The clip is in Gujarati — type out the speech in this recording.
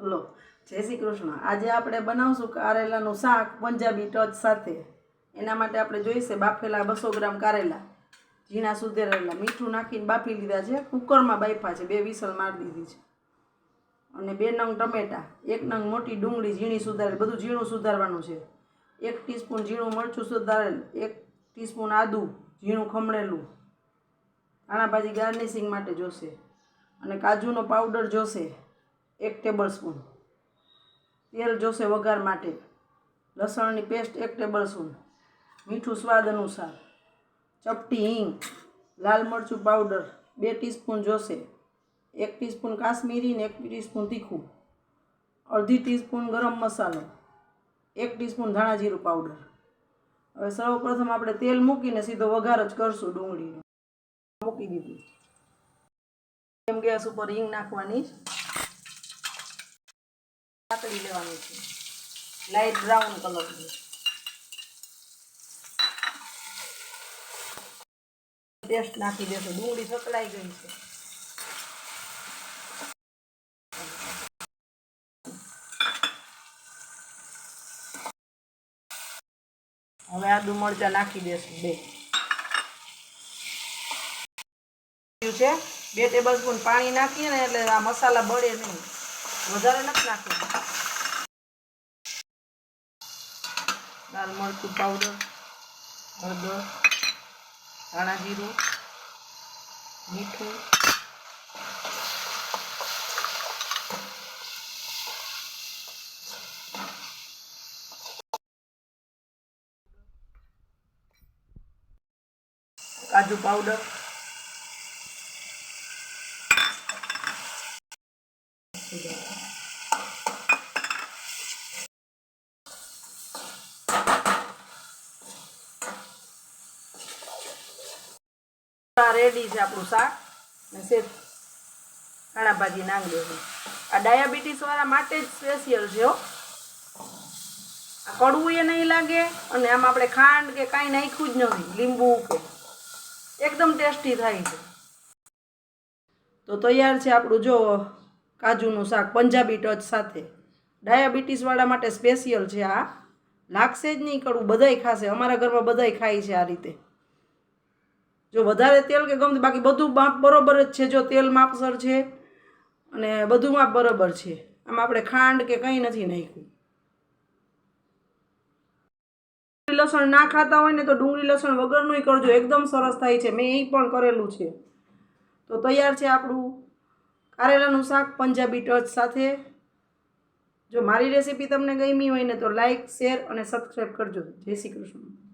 હલો જય શ્રી કૃષ્ણ. આજે આપણે બનાવશું કારેલાનું શાક પંજાબી ટચ સાથે. એના માટે આપણે જોઈશે બાફેલા બસો ગ્રામ કારેલા. ઝીણા સુધેરેલા. મીઠું નાખીને બાફી લીધા છે. કુકરમાં બાફા છે. બે વિસલ મારી દીધી છે. અને બે નંગ ટમેટા, એક નંગ મોટી ડુંગળી ઝીણી સુધારેલ. બધું ઝીણું સુધારવાનું છે. એક ટીસ્પૂન ઝીણું મરચું સુધારેલ. એક ટીસ્પૂન આદું ઝીણું ખમણેલું. ધાણાભાજી ગાર્નિશિંગ માટે જોશે. અને કાજુનો પાવડર જોશે. એક ટેબલ સ્પૂન તેલ જોશે વઘાર માટે. લસણની પેસ્ટ એક ટેબલ સ્પૂન મીઠું સ્વાદ અનુસાર. ચપટી હિંગ. લાલ મરચું પાવડર બે ટીસ્પૂન જોશે. એક ટીસ્પૂન કાશ્મીરી ને એક ટીસ્પૂન તીખું. અડધી ટીસ્પૂન ગરમ મસાલો. એક ટીસ્પૂન ધાણા જીરું પાવડર હવે સર્વપ્રથમ આપણે તેલ મૂકીને સીધો વઘાર જ કરશું ડુંગળીનો. મૂકી દીધું. એમ ગેસ ઉપર હિંગ નાખવાની કાકડી લેવાનું છે. લાઇટ બ્રાઉન કલરની પેસ્ટ નાખી દેશું ડુંગળી સકળાઈ ગઈ છે. હવે આદુ મરચાં નાખી દેશું બે. છે? બે ટેબલ સ્પૂન પાણી નાખીએ ને એટલે આ મસાલા બળે નહીં. વધારે નથી નાખવું લાલ મરચું પાવડર હળદર ધાણા જીરું મીઠું. કાજુ પાવડર રેડી છે આપણું શાક. ને સેજ કાણા ભાજી નાખી દેવું આ ડાયાબિટીસ વાળા માટે જ સ્પેશિયલ છે આ કડવું એ નહીં લાગે અને આમાં આપણે ખાંડ કે કાંઈ નાખ્યું જ નથી, લીંબુ કે એકદમ ટેસ્ટી થાય છે. તો તૈયાર છે આપણું જો કાજુનું શાક પંજાબી ટચ સાથે. ડાયાબિટીસ વાળા માટે સ્પેશિયલ છે આ. લાગશે જ નહીં કડવું બધાય ખાશે, અમારા ઘરમાં બધાય ખાય છે આ રીતે. જો વધારે તેલ કે ગમતું, બાકી બધું માપ બરોબર જ છે, જો તેલ માપસર છે અને બધું માપ બરોબર છે. આમાં આપણે ખાંડ કે કંઈ નથી નાખ્યું. ડુંગળી, લસણ ના ખાતા હોય ને તો ડુંગળી, લસણ વગરનું કરજો. એકદમ સરસ થાય છે. મેં એ પણ કરેલું છે. તો તૈયાર છે આપણું કારેલાનું શાક, પંજાબી ટચ સાથે. જો મારી રેસીપી તમને ગમી હોય ને તો લાઇક શેર અને સબસ્ક્રાઈબ કરજો. જય શ્રી કૃષ્ણ.